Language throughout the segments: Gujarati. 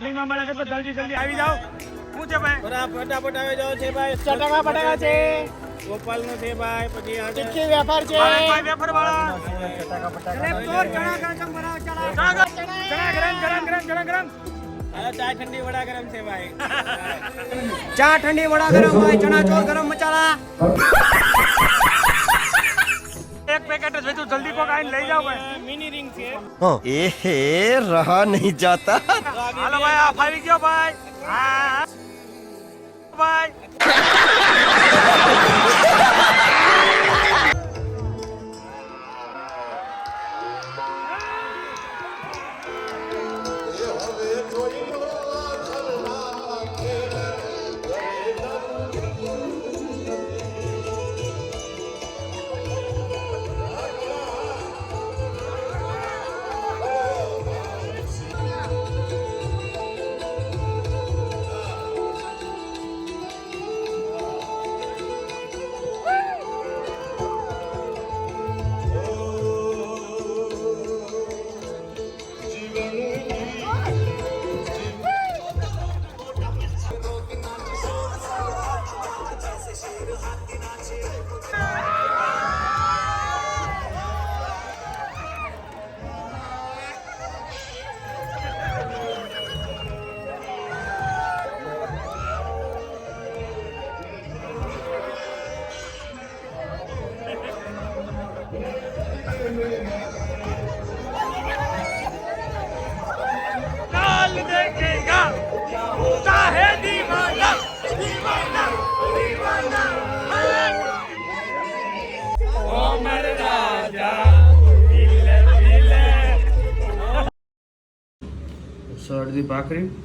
ફ્રીમાં મળે છે તો જલ્દી જલ્દી આવી જાઓ. શું છે ભાઈ? ફટાફટ આવી જાઓ છે ભાઈ. ચટાકા બટાકા છે. ગોપાલ નો છે ભાઈ પછી ટિક્કી વેપાર છે. વેપાર વાળા ચટાકા બટાકા ચોર ચણા ગરમ બનાવો ચણા. ચણા ગરમ ગરમ ગરમ ગરમ. ગરમ ચા ઠંડી વડા ગરમ છે ભાઈ. ચા ઠંડી વડા ગરમ ભાઈ ચણા ચોર ગરમ મસાલા. એક પેકેટ જ જલ્દી કોક આઈને લઈ જાવ ભાઈ. મિની રિંગ છે. એ રહા નહીં જાતા. હાલો ભાઈ આ ફાવી ગયો ભાઈ. હા ભાઈ.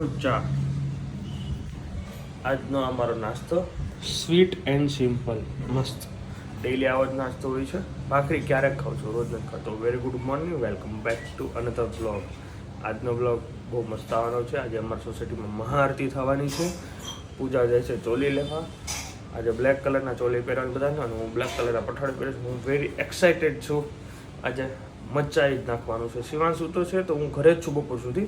ચા. આજનો અમારો નાસ્તો સ્વીટ એન્ડ સિમ્પલ, મસ્ત. ડેઈલી આવો જ નાસ્તો હોય છે. ભાખરી ક્યારેક ખાઉં છું? રોજ નથી ખાતો very good morning welcome back to another blog આજનો બ્લોગ બહુ મસ્ત આવવાનો છે. આજે અમારી સોસાયટીમાં મહાઆરતી થવાની છે. પૂજા જાય છે ચોલી લેવા. આજે બ્લેક કલરના ચોલી પહેરવાની બધાને અને હું બ્લેક કલરના પઠાડી છું હું વેરી એક્સાઇટેડ છું. આજે મચાઈ જ નાખવાનું છે. શિવાંશ તો છે, તો હું ઘરે જ છું બપોર સુધી.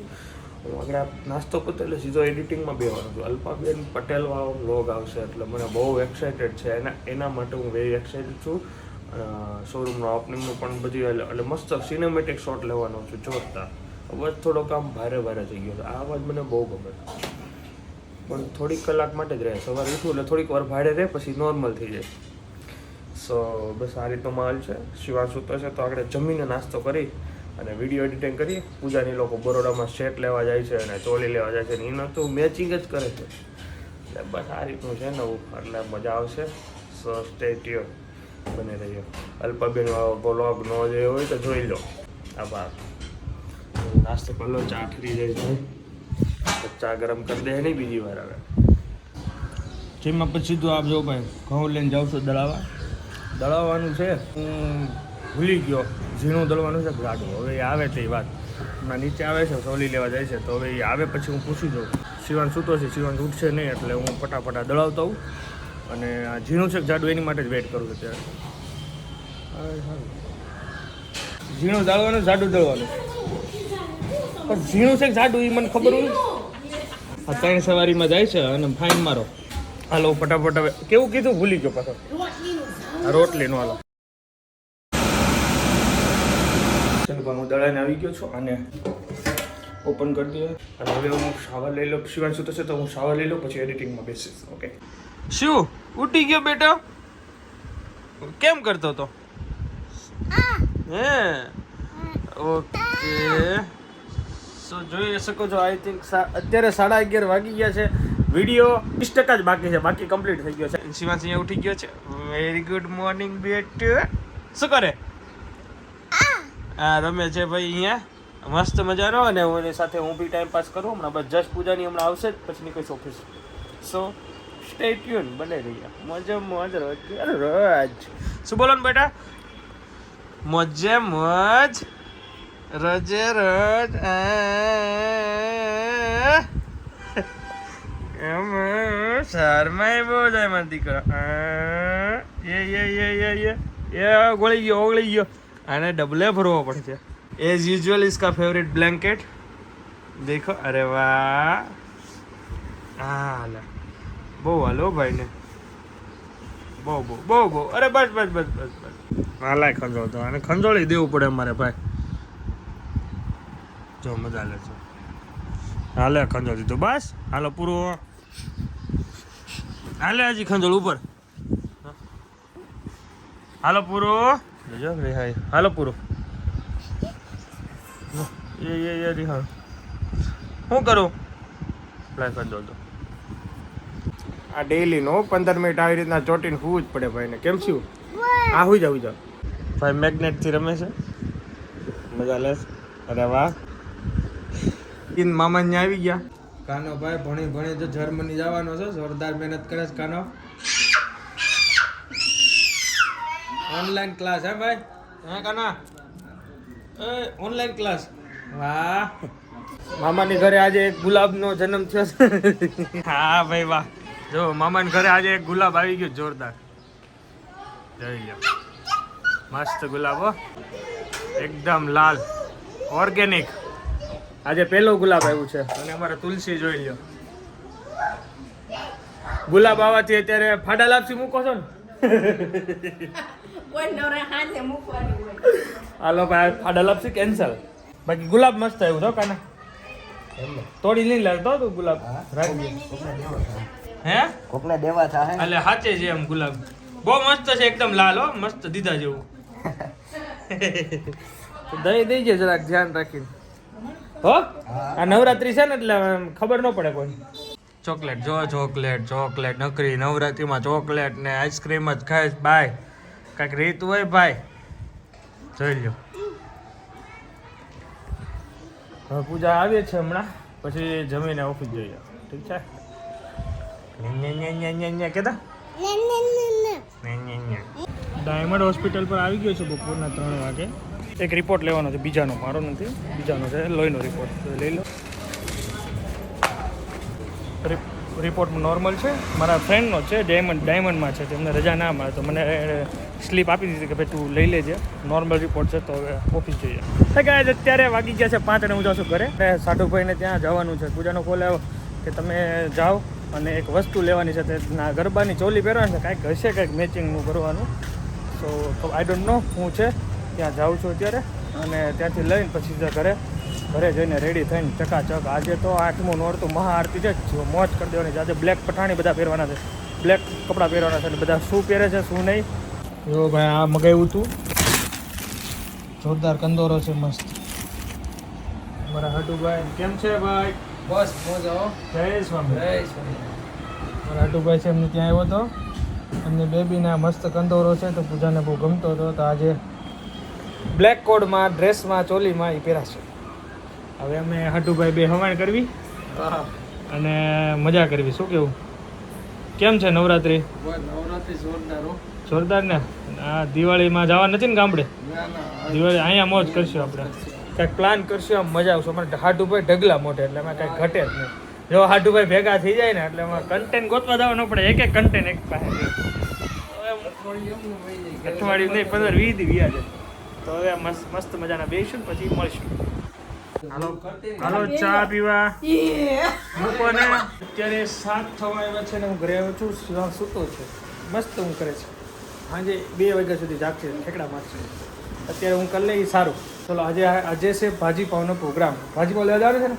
હું આગળ નાસ્તો પતે એટલે સીધો એડિટિંગમાં બેવાનું છું. અલ્પાબેન પટેલવાળો વ્લોગ આવશે એટલે મને બહુ એક્સાઇટેડ છે. એના એના માટે હું વેરી એક્સાઇટેડ છું. શોરૂમનો ઓપનિંગનું પણ બધી એટલે મસ્ત સિનેમેટિક શોટ લેવાનો છું, જોરદાર. અવાજ થોડો કામ ભારે ભારે થઈ ગયો આ અવાજ મને બહુ ગમે પણ થોડીક કલાક માટે જ રહે. સવારે ઉઠું એટલે થોડીક વાર ભાડે રહે, પછી નોર્મલ થઈ જાય. સો બસ આ રીતનો માલ છે. શિવાંશ છે તો આપણે જમીને નાસ્તો કરી. અને વીડિયો એડિટિંગ કરી પૂજાની લોકો બરોડામાં શેટ લેવા જાય છે અને ચોલી લેવા જાય છે. ને એનો તો મેચિંગ જ કરે છે. એટલે બસ આ રીતનું છે નવું એટલે મજા આવશે. સો સ્ટે બને રહ્યો અલ્પાબેન બ્લોગ ન જોયો હોય તો જોઈ લો. આભાર નાસ્તો પહેલો ચા ફરી જાય છે. ચા ગરમ કરી દે નહીં બીજી વાર આવે જેમાં પછી સીધું આપ જો ભાઈ, ઘઉં લઈને જાઉં છું દળાવા દળાવવાનું છે. હું ભૂલી ગયો. ઝીણું દળવાનું છે ગાડું હવે એ આવે તે વાત. હમણાં નીચે આવે છે સોલી લેવા જાય છે. તો હવે એ આવે પછી હું પૂછી જાઉં. શિવાન સૂતો છે શિવાન ઉઠશે નહીં એટલે હું ફટાફટા દળાવતો હોઉં અને આ ઝીણું છે જાડું એની માટે જ વેઇટ કરું છું ત્યારે ઝીણું દળવાનું જાડું દળવાનું. પણ ઝીણું છે જાડું એ મને ખબર હોય. આ ત્રણ સવારીમાં જાય છે અને ફાઇન મારો. હાલો ફટાફટ હવે કેવું કીધું? ભૂલી ગયો પાછો. આ રોટલીનું હાલો. ચાલો હું દળાઈને આવી ગયો છું અને ઓપન કરી દઈએ અને હવે હું શાવર લઈ લઉં. શિવાંશુ થશે તો હું શાવર લઈ લઉં પછી એડિટિંગમાં બેસીશ ઓકે શું? ઉઠી ગયો બેટા? કેમ કરતો હતો? હે? ઓકે. સો જોઈ શકો છો આઈ થિંક અત્યારે સાડા અગિયાર વાગી ગયા છે. વીડિયો વીસ ટકા જ બાકી છે બાકી કમ્પ્લીટ થઈ ગયો છે. શિવાંશ અહીંયા ઉઠી ગયો છે. વેરી ગુડ મોર્નિંગ બેટ. શું કરે? હા રમે છે ભાઈ અહીંયા. મસ્ત મજાનો અને હું એની સાથે હું બી ટાઈમ પાસ કરું. હમણાં બસ જસ્ટ પૂજાની હમણાં આવશે જ, પછી નીકળીશ ઓફિસ સો સ્ટે ટ્યુન બને રહ્યા મોજે, મોજ રજ? શું બોલો ને બેટા? મજે, મજ, રજે, રજ આ. એમ શર્માય બહુ જાય મારા દીકરા. એ એ એ એ એ ગોળી ગયો ઓગળી ગયો. આને ડબલે ભરવો પડશે. એઝ યુઝ્યુઅલ ઇઝ કા ફેવરિટ બ્લેન્કેટ દેખો, અરે વાહ. હાલે બહુ હાલો ભાઈને. બહુ બહુ બહુ બહુ. અરે બસ બસ બસ બસ બસ. હાલાય ખંજોળતો અને ખંજોળી દેવું પડે મારે ભાઈ. જો મજા લે છે. હાલે ખંજોળ દીધું બસ, હાલો પૂરો. હાલે હજી ખંજોળ ઉપર. હાલો પૂરો. જો રિહાઈ હાલો પૂરું. એ એ એ રિહાઈ શું કરું? લાઈ ખંજોળ તો આ ડેઈલી નો પંદર મિનિટ આવી રીતના ચોટીને હોવું જ પડે ભાઈને. કેમ છું આ જ જાવ જાવ. ભાઈ મેગ્નેટથી રમે છે. મજા લે અરે વાહ. ઇન મામા આવી ગયા. કાનો ભાઈ ભણી ભણી જો જર્મની જવાનો છે જોરદાર મહેનત કરે છે કાનો. ઓનલાઈન ક્લાસ હે ભાઈ? હે કાના? એ ઓનલાઈન ક્લાસ વાહ. મામાની ઘરે આજે એક ગુલાબનો જન્મ થયો છે. હા ભાઈ વાહ. જો મામાની ઘરે આજે એક ગુલાબ આવી ગયો જોરદાર. જોઈ લો મસ્ત ગુલાબ હો. એકદમ લાલ. ઓર્ગેનિક આજે પહેલો ગુલાબ આવ્યું છે. અને અમારે તુલસી જોઈ લ્યો. ગુલાબ આવવાથી અત્યારે ફાડા લાપસી મૂકો છો ને? હાલો ભાઈ ફાડા લાપસી કેન્સલ બાકી ગુલાબ મસ્ત આવ્યું તો કાના તોડી નહીં લાગતો તું ગુલાબ હે કોકને દેવા થાય એટલે સાચે છે એમ ગુલાબ બહુ મસ્ત છે એકદમ લાલ હો. મસ્ત દીધા જેવું. દઈ દેજે જરાક ધ્યાન રાખીને. હો? આ નવરાત્રી છે ને એટલે આમ ખબર ન પડે કોઈ. ચોકલેટ જો ચોકલેટ ચોકલેટ નકરી નવરાત્રીમાં ચોકલેટ ને આઈસ્ક્રીમ જ ખાય બાય કાંઈક રીત હોય ભાઈ. જોઈ લો હવે પૂજા આવીએ છે હમણાં. પછી જમીને ઓફિસ જઈએ ઠીક છે? કહેતા ડાયમંડ હોસ્પિટલ પર આવી ગયો છે બપોરના ત્રણ વાગે. એક રિપોર્ટ લેવાનો છે બીજાનો. મારો નથી બીજાનો છે. લોહીનો રિપોર્ટ લઈ લો. રિપોર્ટ નોર્મલ છે. મારા ફ્રેન્ડનો છે ડાયમંડ ડાયમંડમાં છે તેમને રજા ના મળે તો મને સ્લીપ આપી દીધી કે ભાઈ તું લઈ લેજે. નોર્મલ રિપોર્ટ છે તો હવે ઓફિસ જઈએ. તો ગાય અત્યારે વાગી ગયા છે પાંચ અને હું જાઉં છું ઘરે. અને સાધુભાઈને ત્યાં જવાનું છે. પૂજાનો કોલ આવ્યો કે તમે જાઓ અને એક વસ્તુ લેવાની છે. તે ગરબાની ચોલી પહેરવાની છે. કાંઈક હશે, કંઈક મેચિંગનું કરવાનું. સો આઈ ડોન્ટ નો હું છે. ત્યાં જાઉં છું અત્યારે અને ત્યાંથી લઈને પછી ઘરે. ઘરે જઈને રેડી થઈને ચકાચક. આજે તો આઠમું નોરતું મહાઆરતી છે જો મોજ કરી દેવાની છે. આજે બ્લેક પઠાણી બધા પહેરવાના છે. બ્લેક કપડાં પહેરવાના છે અને બધા શું પહેરે છે શું નહીં. જો ભાઈ આ મગાવ્યું હતું જોરદાર કંદોરો છે મસ્ત. મારા હટુભાઈ. કેમ છે ભાઈ? બસ મોજ જય સ્વામી. જય સ્વામી. મારા હટુભાઈ છે એમને ત્યાં આવ્યો હતો એમને બેબીના મસ્ત કંદોરો છે તો પૂજાને બહુ ગમતો હતો. તો આજે બ્લેક કોડમાં ડ્રેસમાં ચોલીમાં એ પહેરાશે. હવે અમે હટુભાઈ બે હવાણ કરવી અને મજા કરવી. શું કેવું? કેમ છે નવરાત્રિ? નવરાત્રી જોરદાર જોરદાર ને? આ દિવાળીમાં જવા નથી ને ગામડે? દિવાળી અહીંયા મોજ કરશું આપણે. કાંઈક પ્લાન કરશું આમ મજા આવશે. અમારે હાટુભાઈ ઢગલા મોટે એટલે એમાં કાંઈ ઘટે જ નહીં. જો હાટુભાઈ ભેગા થઈ જાય ને એટલે એમાં કન્ટેન્ટ ગોતવા જવા ન પડે એક એક કન્ટેન્ટ એક પાસે અઠવાડિયું નહીં પંદર વીસ દી વ્યા તો હવે મસ્ત મસ્ત મજાના બેસીશું પછી મળશું. હાલો. હાલો ચા પીવા. મૂકો ને અત્યારે સાત થવા આવ્યા છે ને હું ઘરે આવ્યો છું સૂતો છે. મસ્ત હું કરે છે. સાંજે બે વાગ્યા સુધી જાગશે ઠેકડા મારશે. અત્યારે હું કરી લઈ સારું. ચલો આજે આજે છે ભાજી પાવનો પ્રોગ્રામ. ભાજી પાવ લેવા જવાનું છે ને?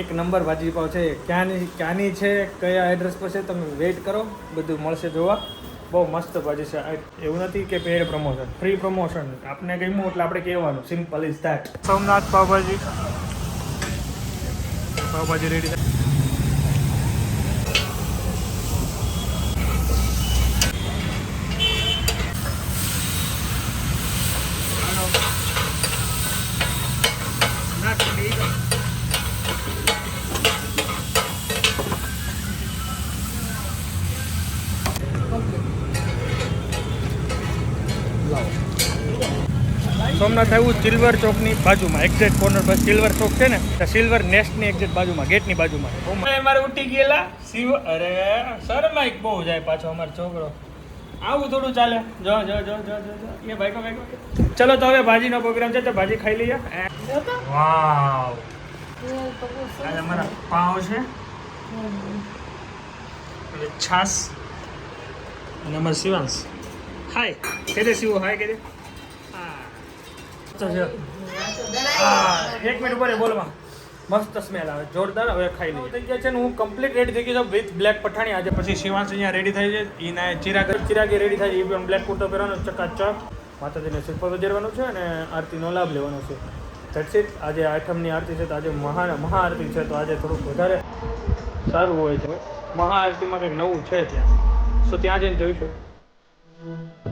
એક નંબર ભાજી પાવ છે. ક્યાંની ક્યાંની છે કયા એડ્રેસ પર છે તમે વેઇટ કરો. બધું મળશે જોવા. બહુ મસ્ત ભાજી છે એવું નથી કે પેડ પ્રમોશન ફ્રી પ્રમોશન આપને ગમ્યું એટલે આપણે કહેવાનું. Simple is that Somnath pav bhaji. Pav bhaji ready Somnath થયું સિલ્વર ચોકની બાજુમાં. એક્ઝેક્ટ કોર્નર પર સિલ્વર ચોક છે ને તો સિલ્વર નેસ્ટની એક્ઝેક્ટ બાજુમાં ગેટની બાજુમાં. મારે ઉઠી ગયેલા. શિવ અરે શરમાઈક બહુ જાય પાછો અમારો છોકરો. આવું થોડું ચાલે. જો જો જો જો જો એ ભાઈ કો ભાઈ ચલો તો હવે ભાજીનો પ્રોગ્રામ છે તો ભાજી ખાઈ લઈએ. વાવ આજે અમારા પાવ છે. હવે છાસ અને અમારા શિવાંશ. હાય કે દે શિવો? હાય કે દે છે. હા, એક મિનિટ ઉપર બોલવા મસ્ત સ્મેલ આવે, જોરદાર. હવે ખાઈ લઈએ. થઈ ગયા છે હું કમ્પ્લીટ રેડી થઈ ગયો છું વિથ બ્લેક પઠાણી. આજે પછી શિવાંશ અહીંયા રેડી થઈ છે. એના ચિરાગ ચિરાગી રેડી થાય છે. એ પણ બ્લેક કુર્તો પહેરવાનો ચકાચક. માતાજીને શ્રીફળ વધારવાનું છે અને આરતીનો લાભ લેવાનો છે. ધેટ્સ આજે આઠમની આરતી છે, તો આજે મહા મહાઆરતી છે, તો આજે થોડુંક વધારે સારું હોય છે. મહાઆરતીમાં કંઈક નવું છે ત્યાં. સો ત્યાં જઈને જોઈશું.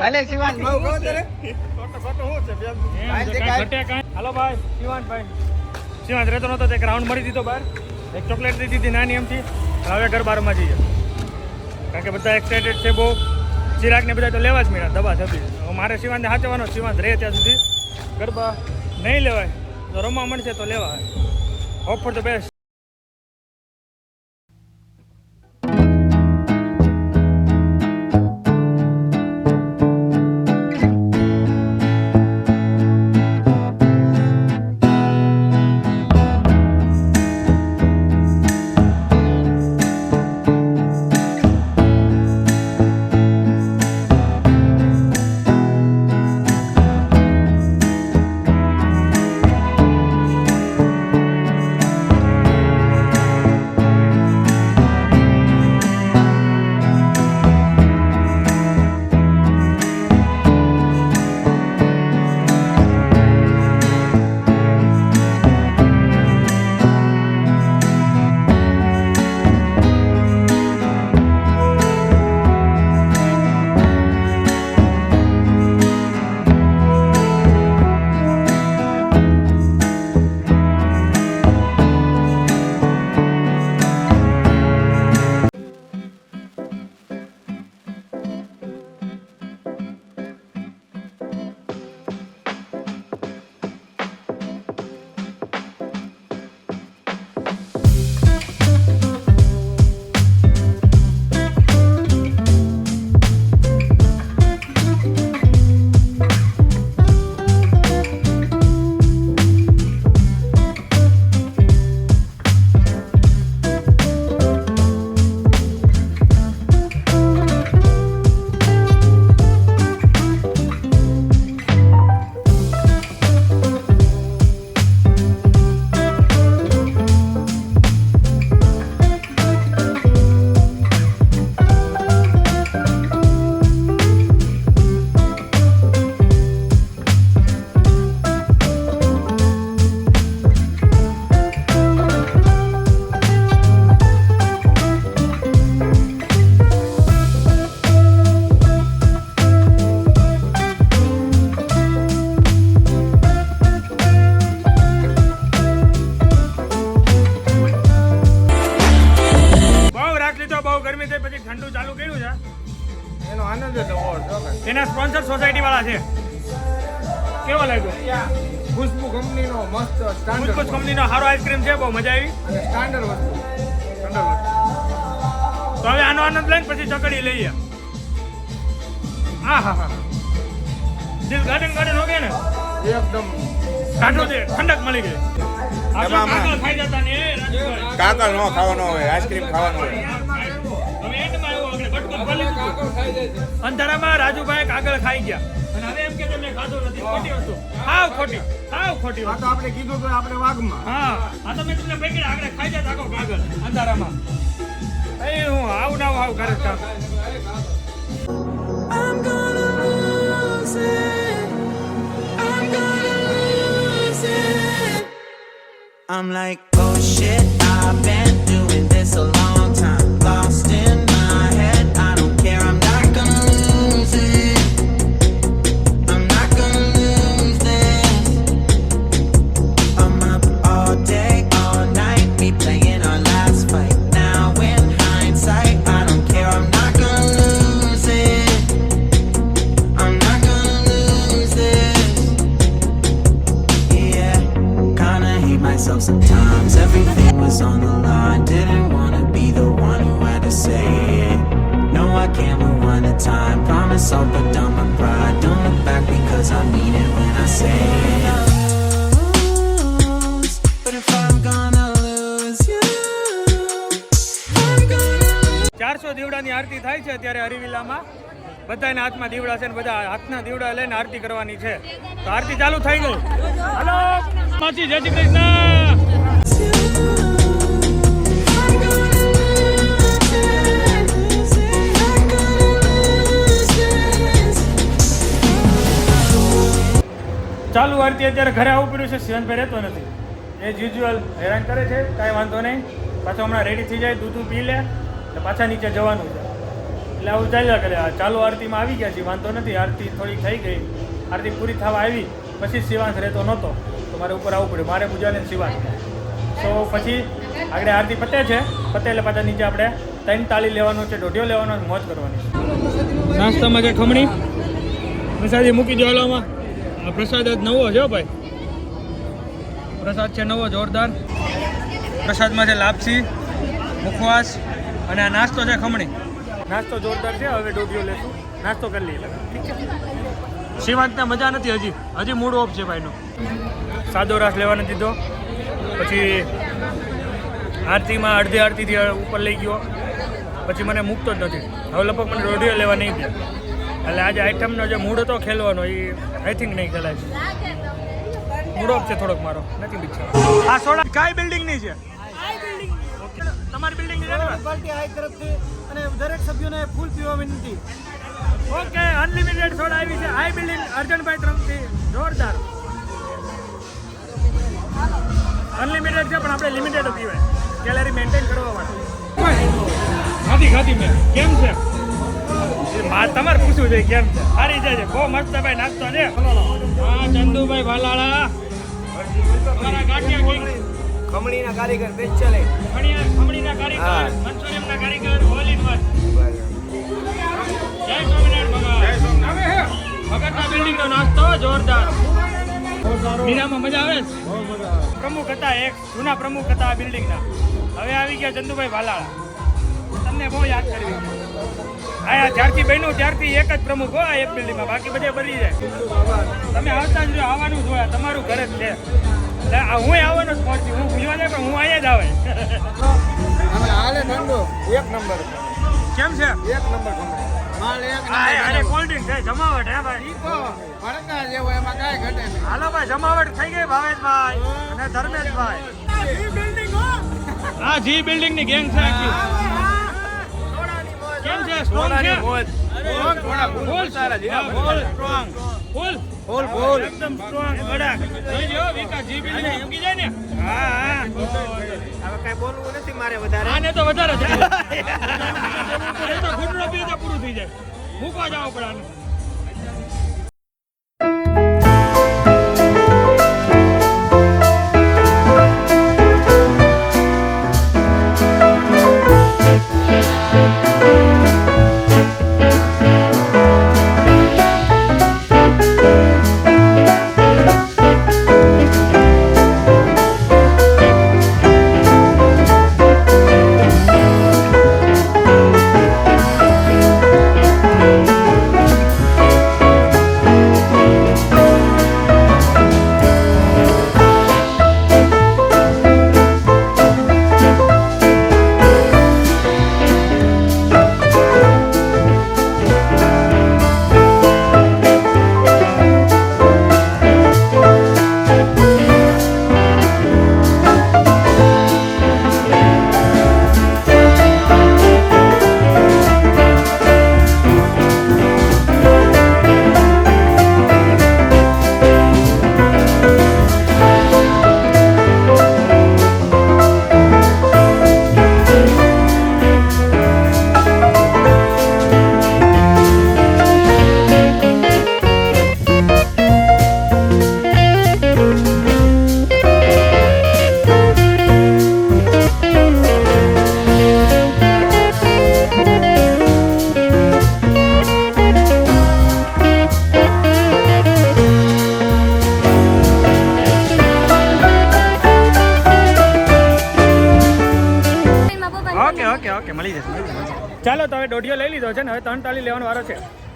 હાલે શિવાન છે, ઘટે કાંઈ. હાલો ભાઈ. શિવાન ભાઈ શિવાંત રહેતો નતો એક રાઉન્ડ મળી દીધો બહાર. એક ચોકલેટ દીધી હતી નાની એમથી. હવે ઘર બારમાં જઈએ. કારણ કે બધા એક્સાઇટેડ છે બહુ. ચિરાગ ને બધા તો લેવા જ મળ્યા દબા હવે મારે શિવાંતને સાચવવાનો શિવાન રહે ત્યાં સુધી. ગરબા નહીં લેવાય. તો રમવા મળશે તો લેવા ફોર ધ બેસ્ટ દિલ ગાર્ડન ગાર્ડન હો ગયા ને? એકદમ. કાઢો દે ઠંડક મળી ગઈ. આ તો જતા ને ખાવાનો હોય આઈસ્ક્રીમ ખાવાનો હોય. અંધારામાં રાજુભાઈ કાગળ ખાઈ ગયા. અને હવે એમ કે તમે ખાધો નથી ખોટી વસ્તુ. હાવ ખોટી હાવ ખોટી વસ્તુ. આપણે કીધું તો આપણે વાઘમાં. હા આ મેં તમને પકડી આગળ ખાઈ જાય આખો કાગળ અંધારામાં. એ હું આવું ના આવું કરે કામ. I'm gonna lose it. I'm like, oh shit, I've been doing this a long થાય છે અત્યારે હરિવિલામાં. બધાના હાથમાં દીવડા છે ને બધા હાથના દીવડા લઈને આરતી કરવાની છે. તો આરતી ચાલુ થઈ ગઈ. હલો. જય શ્રી કૃષ્ણ. ચાલુ આરતી અત્યારે ઘરે આવું પડ્યું છે. સિવનભાઈ રહેતો નથી. એ યુઝ્યુઅલ હેરાન કરે છે. કાંઈ વાંધો નહીં. પાછો હમણાં રેડી થઈ જાય. દૂધ પી લે. એટલે પાછા નીચે જવાનું છે. એટલે આવું ચાલ્યા કરે. ચાલુ આરતીમાં આવી ગયા છે વાંધો નથી આરતી થોડી થઈ ગઈ. આરતી પૂરી થવા આવી પછી શિવાંશ રહેતો નહોતો. તો મારે ઉપર આવવું પડ્યું. મારે પૂજાને શિવાંશ તો પછી આગળ આરતી પતે છે. પતે એટલે પાછા નીચે આપણે ત્રણ તાળી લેવાનું છે ઢોઢિયો લેવાનો છે, મોજ કરવાની નાસ્તામાં છે ખમણી પ્રસાદી મૂકી દો હાલોમાં પ્રસાદ જ નવો છે ભાઈ. પ્રસાદ છે નવો જોરદાર. પ્રસાદમાં છે લાપસી મુખવાસ અને આ નાસ્તો છે ખમણી. નાસ્તો જોરદાર છે હવે ડોબીઓ લેશું. નાસ્તો કરી લઈએ ઠીક છે? મજા નથી હજી. હજી મૂડ ઓફ છે ભાઈનો. સાદો રાસ લેવા નથી દીધો. પછી આરતીમાં અડધી આરતીથી ઉપર લઈ ગયો. પછી મને મૂકતો જ નથી. હવે લગભગ મને રોઢીઓ લેવા નહીં ગયા. એટલે આજે આઈટમનો જે મૂડ હતો ખેલવાનો એ આઈ થિંક નહીં ખેલાય મૂડ ઓફ છે થોડોક મારો. નથી ઈચ્છા આ સોડા કઈ બિલ્ડિંગની છે. તમારી બિલ્ડિંગ પાર્ટી આ તરફથી અને દરેક સભ્યોને ફૂલ પીવા વિનંતી. ઓકે અનલિમિટેડ સોડા આવી છે. આઈ બિલ્ડિંગ અર્જનભાઈ તરફથી જોરદાર. અનલિમિટેડ છે પણ આપણે લિમિટેડ પીવાય. ગેલેરી મેન્ટેન કરવા માટે. ખાધી ખાધી મેં. કેમ છે? તમારે પૂછવું છે કેમ છે? સારી છે બહુ મસ્ત ભાઈ નાસ્તો છે. હા ચંદુભાઈ ભાલાળા. અમારા ગાંઠિયા ખમણીના કારીગર બેચ ચાલે. ખમણીયા ખમણીના કારીગર મંચુરિયમના કારીગર ઓલ ઇન વન જય સ્વામિનારાયણ. ભગતના બિલ્ડિંગનો નાસ્તો જોરદાર. મીરામાં મજા આવે છે? પ્રમુખ હતા એક જૂના પ્રમુખ હતા આ બિલ્ડિંગના. હવે આવી ગયા ચંદુભાઈ ભાલાળા. તમને બહુ યાદ કરવી. આયા જ્યારથી બન્યું ત્યારથી એક જ પ્રમુખ હોય આ એક બિલ્ડિંગમાં. બાકી બધે બદલી જાય. તમે આવતા જ આવવાનું જોયા તમારું ઘર જ છે. હું આવવાનો પહોંચી હું ભૂલવા જાય પણ હું અહીંયા જ આવે. અમે હાલે ઠંડુ એક નંબર. કેમ છે? એક નંબર માલ એક આ નંબર અરે કોલ્ડ ડ્રિંક છે જમાવટ હે ભાઈ. ઈ જેવો એમાં કાંઈ ઘટે નહીં. હાલો ભાઈ જમાવટ થઈ ગઈ ભાવેશભાઈ અને ધર્મેશભાઈ. હા જી બિલ્ડિંગની ગેંગ છે કેમ છે? સ્ટ્રોંગ છે? ફૂલ સારા છે ફૂલ સ્ટ્રોંગ ફૂલ ફૂલ ફૂલ એકદમ સ્ટ્રોંગ કડક. જોઈ લ્યો વિકાસ જી બિલ્ડિંગ મૂકી જાય ને. હા હા. હવે કઈ બોલવું નથી મારે વધારે. આને તો વધારે છે એ તો ઘૂંટણો પીએ પૂરું થઈ જાય. મૂકવા જાવ પડે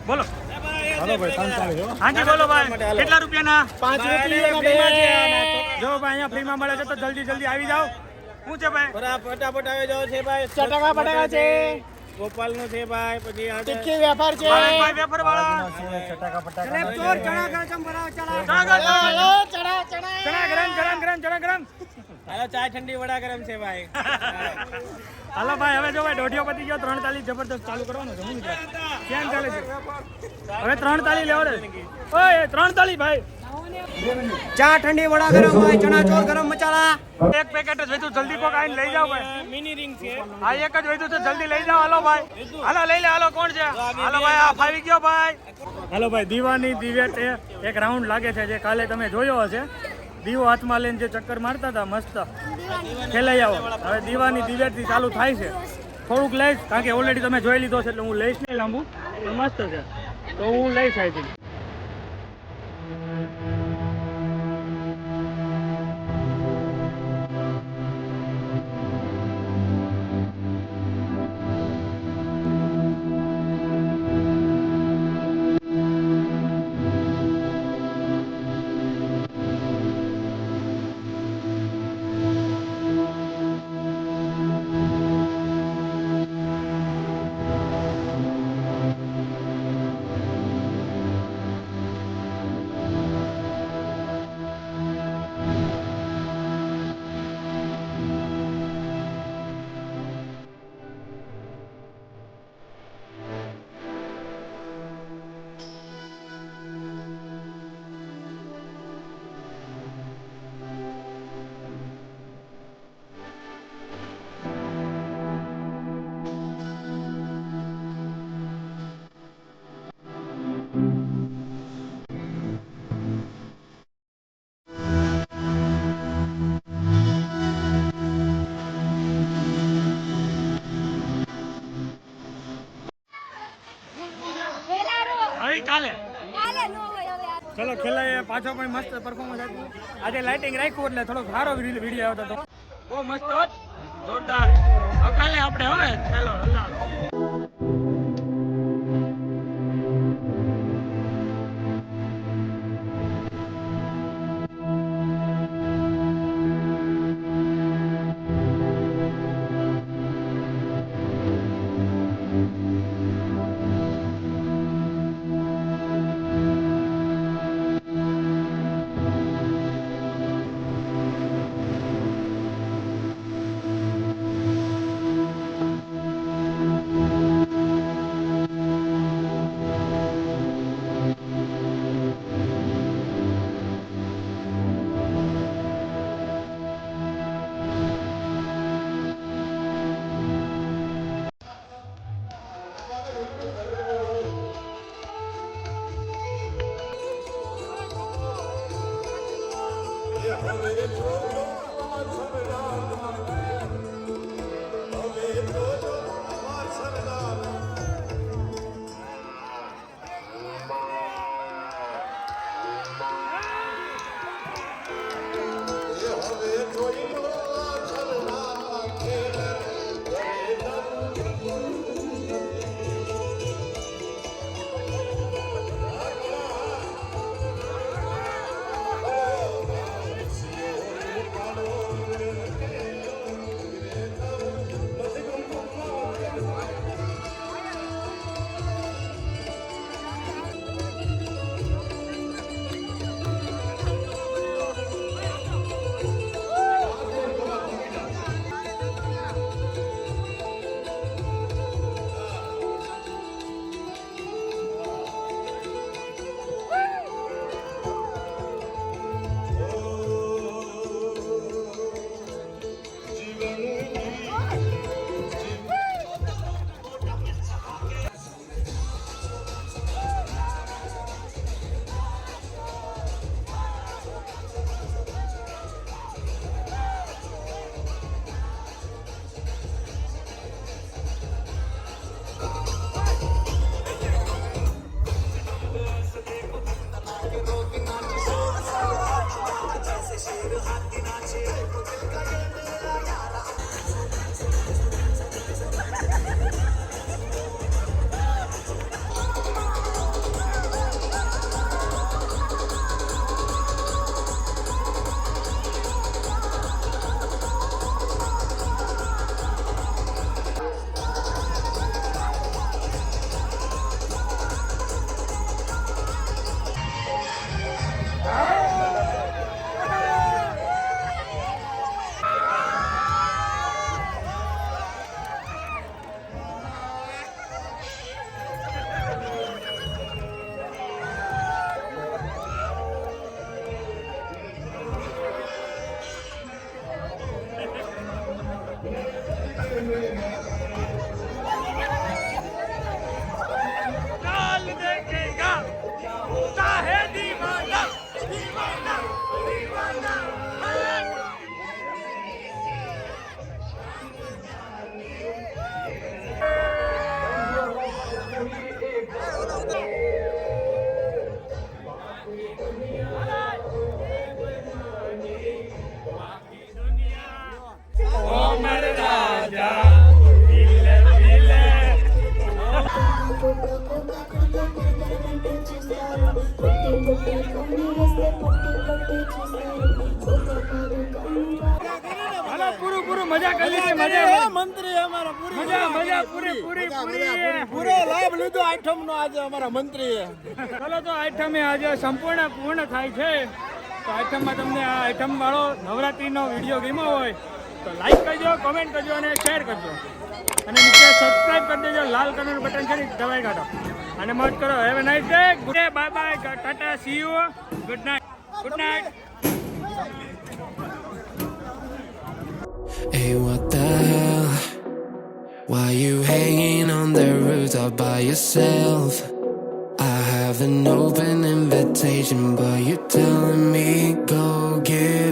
બોલો. હાલો ભાઈ તાળી હાજી બોલો ભાઈ કેટલા રૂપિયાના? પાંચ રૂપિયા જો ભાઈ અહીંયા ફ્રીમાં મળે છે તો જલ્દી જલ્દી આવી જાઓ. શું છે ભાઈ? ફટાફટ આવે જાવ છે ભાઈ. ચટકા ફટાકા છે. ગોપાલનું છે ભાઈ પછી આ ટિક્કી વેપાર છે. ભાઈ ભાઈ વેફર વાળા ચોર ચણા. ચણા ગરમ ગરમ ગરમ ચણા ગરમ. હાલો ચા ઠંડી વડા ગરમ છે ભાઈ. હાલો ભાઈ હવે જો ભાઈ દોઢિયો પતી ગયો ત્રણ તાલી જબરદસ્ત ચાલુ કરવાનું છે હું કેમ ચાલે છે? હવે ત્રણ તાલી લેવડે ઓય ત્રણ તાલી ભાઈ. ચા ઠંડી વડા ગરમ ભાઈ ચણા ચોર ગરમ મસાલા. એક પેકેટ જ વેચું જલ્દી કોક આઈને લઈ જાઓ ભાઈ. મિની રિંગ છે. હા એક જ વેચું તો જલ્દી લઈ જાઓ. હાલો ભાઈ. હાલો લઈ લે હાલો કોણ છે? હાલો ભાઈ આ ફાવી ગયો ભાઈ. હાલો ભાઈ દીવાની દિવેટ એક રાઉન્ડ લાગે છે જે કાલે તમે જોયો હશે. દીવો હાથમાં લઈને જે ચક્કર મારતા હતા, મસ્ત ખેલાઈ આવો. હવે દીવાની દિવેટથી ચાલુ થાય છે. થોડુંક લઈશ, કારણ કે ઓલરેડી તમે જોઈ લીધો છે એટલે હું લઈશ નહીં લાંબુ. મસ્ત છે. તો હું લઈશ આઈ હવે પાછો પણ મસ્ત પરફોર્મન્સ આપ્યું. આજે લાઇટિંગ રાખ્યું એટલે થોડોક સારો વીડિયો આવતો હતો. બહુ મસ્ત જોરદાર. અકાલે આપણે હવે. ચાલો મંત્રી અમારા પૂરી મજા મજા પૂરી પૂરી પૂરી પૂરો લાભ લીધો આઠમ નો આજે અમારા મંત્રી ચલો તો આઈટમ આજે સંપૂર્ણ પૂર્ણ થાય છે. તો આઈટમમાં તમને આ વાળો નવરાત્રીનો વીડિયો ગમ્યો હોય તો લાઈક કરજો કોમેન્ટ કરજો અને શેર કરજો. અને નીચે સબસ્ક્રાઇબ કરી દેજો લાલ કલરનું બટન છે ને દબાઈ કાઢો. અને મોજ કરો. Have a nice day good bye bye tata see you good night good night Hey, what the hell? Why you hanging on the rooftop by yourself? I have an open invitation, but you're telling me go get